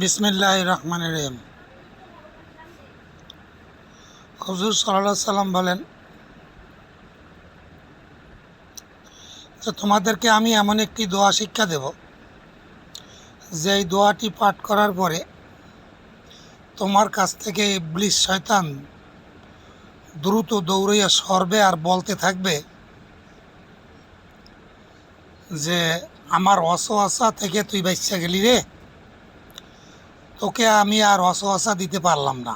বিসমিল্লাহ রহমান রহিম। হজুর সাল্লাহ সাল্লাম বলেন যে, তোমাদেরকে আমি এমন একটি দোয়া শিক্ষা দেব যে এই দোয়াটি পাঠ করার পরে তোমার কাছ থেকে ইবলিস শয়তান দ্রুত দৌড়াইয়া সরবে আর বলতে থাকবে যে, আমার অসহসা থেকে তুই বাচ্চা গেলি রে তোকে আমি আর অসহসা দিতে পারলাম না।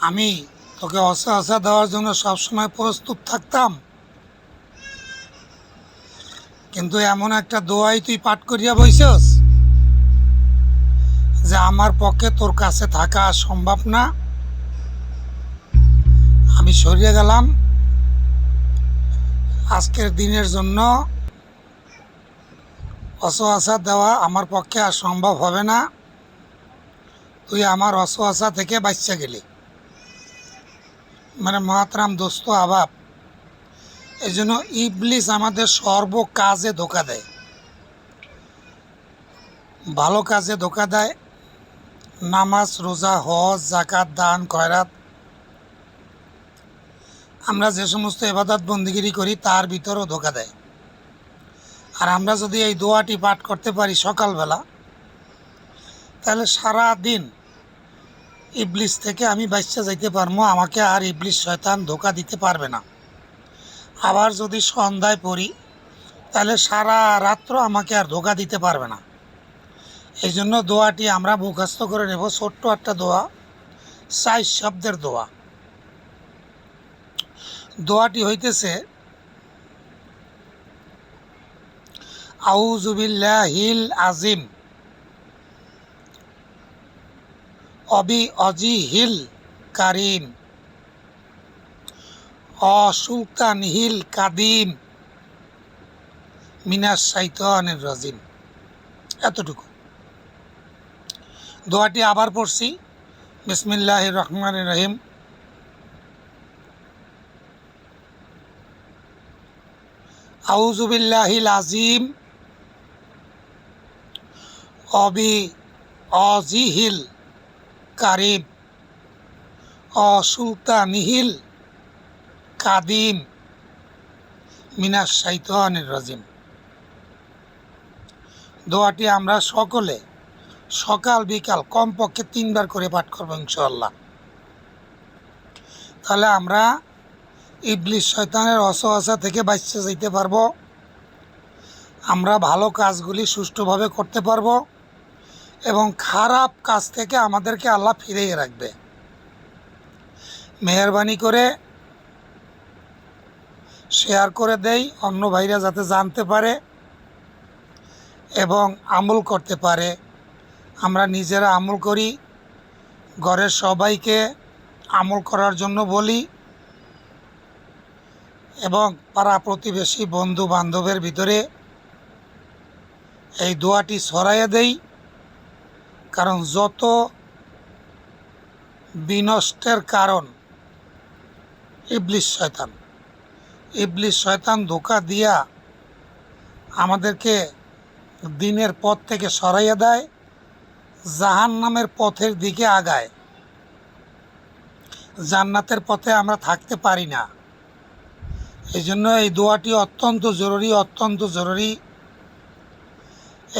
আমি তোকে অসহসা দেওয়ার জন্য সবসময় প্রস্তুত থাকতাম। কিন্তু এমন একটা দোয়াই তুই পাঠ করিয়া বইছস যে আমার পক্ষে তোর কাছে থাকা সম্ভব না। আমি সরিয়ে গেলাম। আজকের দিনের জন্য অসহসা দেওয়া আমার পক্ষে আর সম্ভব হবে না। তুই আমার অসহসা থেকে বাচ্চা গেলি। মানে মহাতরাম দোস্ত আবাব এই জন্য ইবলিস আমাদের সর্ব কাজে ধোকা দেয়। ভালো কাজে ধোকা দেয়। নামাজ, রোজা, হজ জাকাত দান কয়রাত আমরা যে সমস্ত এবাদত বন্দিগিরি করি, তার ভিতরেও ধোকা দেয়। আর আমরা যদি এই দোয়াটি পাঠ করতে পারি সকালবেলা, তাহলে সারা দিন ইবলিস থেকে আমি বাচ্চা যাইতে পারব, আমাকে আর ইবলিস শয়তান ধোকা দিতে পারবে না। আবার যদি সন্ধ্যায় পড়ি, তাহলে সারা রাত্র আমাকে আর ধোকা দিতে পারবে না। এই জন্য দোয়াটি আমরা মুখস্থ করে নেব, ছোট্ট একটা দোয়া, সাইজ শব্দের দোয়া। দোয়াটি হইতেছে আউজুবিল্লাহিল আজিম অবি অজিহিল কারিম। অসুলতানহিল কাদিম। মিনাস সাইতানের রাজিম। এতটুকু। দোয়াটি আবার পড়ছি। বিসমিল্লাহ রহমান রহিম। আউজুবিল্লাহিল আজিম অবি অজিহিল কারিম, অসুলতানিহিল কাদিম মিনাস সাইতানের রাজিম। দোয়াটি আমরা সকলে সকাল, বিকাল, কমপক্ষে তিনবার করে পাঠ করব ইনশাল্লাহ তাহলে আমরা ইবলিশ শয়তানের অসহসা থেকে বাঁচতে যাইতে পারব, আমরা ভালো কাজগুলি সুষ্ঠুভাবে করতে পারব। এবং খারাপ কাজ থেকে আমাদেরকে আল্লাহ ফিরিয়ে রাখবে। মেহরবানি করে শেয়ার করে দেই, অন্য ভাইরা যাতে জানতে পারে এবং আমল করতে পারে। আমরা নিজেরা আমল করি, ঘরের সবাইকে আমল করার জন্য বলি এবং পাড়া প্রতিবেশী বন্ধু বান্ধবের ভিতরে এই দোয়াটি ছড়াইয়ে দেই। কারণ যত বিনষ্টের কারণ ইবলিশ শয়তান। ইবলিশ শয়তান ধোকা দিয়া আমাদেরকে দিনের পথ থেকে সরাইয়া দেয় জাহান নামের পথের দিকে আগায়। জান্নাতের পথে আমরা থাকতে পারি না। এই জন্য এই দোয়াটি অত্যন্ত জরুরি অত্যন্ত জরুরি।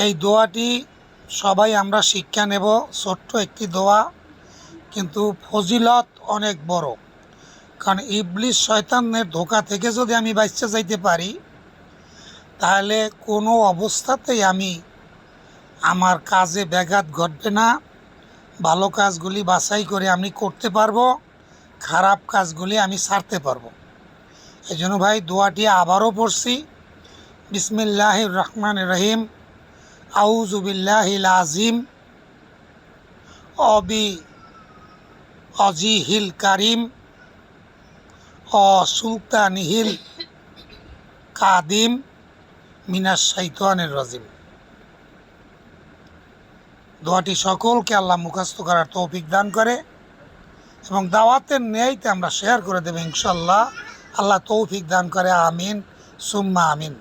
এই দোয়াটি সবাই আমরা শিক্ষা নেব, ছোট্ট একটি দোয়া, কিন্তু ফজিলত অনেক বড়। কারণ ইবলিশ শয়তানের ধোকা থেকে যদি আমি বাচ্চা যাইতে পারি, তাহলে কোনো অবস্থাতেই আমি আমার কাজে ব্যাঘাত ঘটবে না। ভালো কাজগুলি বাছাই করে আমি করতে পারব, খারাপ কাজগুলি আমি সারতে পারব। এই জন্য ভাই, দোয়াটি আবারও পড়ছি। বিসমিল্লাহ রহমান রহিম। আউজুবিল্লাহিল আজিম অবি অজিহিল কারিম অসুলতানিহিল কাদিম মিনাস সাইতানের রাজিম। দোয়াটি সকলকে আল্লাহ মুখস্থ করার তৌফিক দান করে এবং দাওয়াতের ন্যায়তে আমরা শেয়ার করে দেবো ইনশাল্লাহ আল্লাহ তৌফিক দান করে, আমিন। সুম্মা আমিন।